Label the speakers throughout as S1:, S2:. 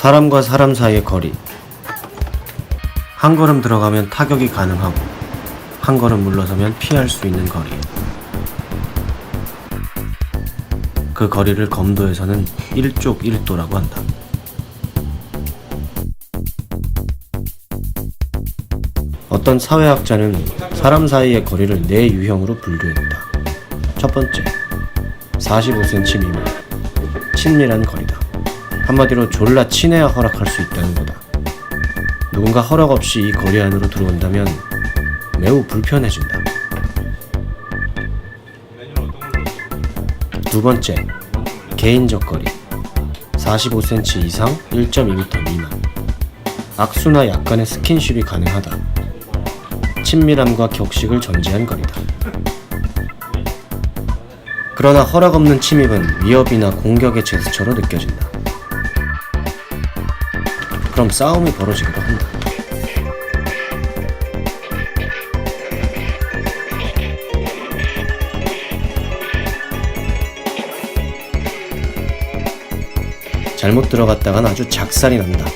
S1: 사람과 사람 사이의 거리. 한 걸음 들어가면 타격이 가능하고, 한 걸음 물러서면 피할 수 있는 거리. 그 거리를 검도에서는 1쪽 1도라고 한다. 어떤 사회학자는 사람 사이의 거리를 네 유형으로 분류했다. 첫 번째, 45cm 미만. 친밀한 거리다. 한마디로 졸라 친해야 허락할 수 있다는 거다. 누군가 허락 없이 이 거리 안으로 들어온다면 매우 불편해진다. 두 번째, 개인적 거리. 45cm 이상 1.2m 미만. 악수나 약간의 스킨십이 가능하다. 친밀함과 격식을 전제한 거리다. 그러나 허락 없는 침입은 위협이나 공격의 제스처로 느껴진다. 그럼 싸움이 벌어지기도 한다. 잘못 들어갔다간 아주 작살이 난다.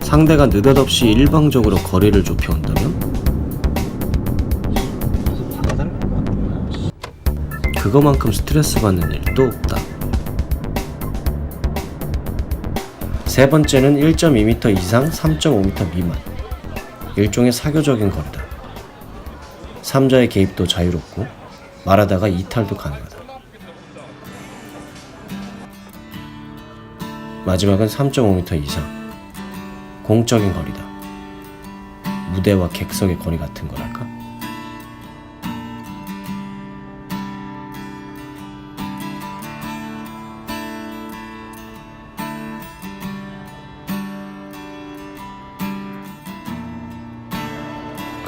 S1: 상대가 느닷없이 일방적으로 거리를 좁혀온다면 그거만큼 스트레스 받는 일도 없다. 세 번째는 1.2m 이상 3.5m 미만. 일종의 사교적인 거리다. 삼자의 개입도 자유롭고 말하다가 이탈도 가능하다. 마지막은 3.5m 이상. 공적인 거리다. 무대와 객석의 거리 같은 거랄까?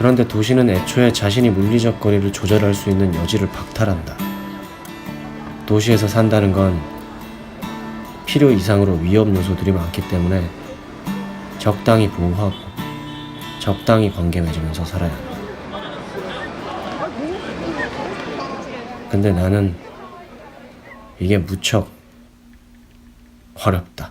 S1: 그런데 도시는 애초에 자신이 물리적 거리를 조절할 수 있는 여지를 박탈한다. 도시에서 산다는 건 필요 이상으로 위험 요소들이 많기 때문에 적당히 보호하고 적당히 관계 맺으면서 살아야 한다. 근데 나는 이게 무척 어렵다.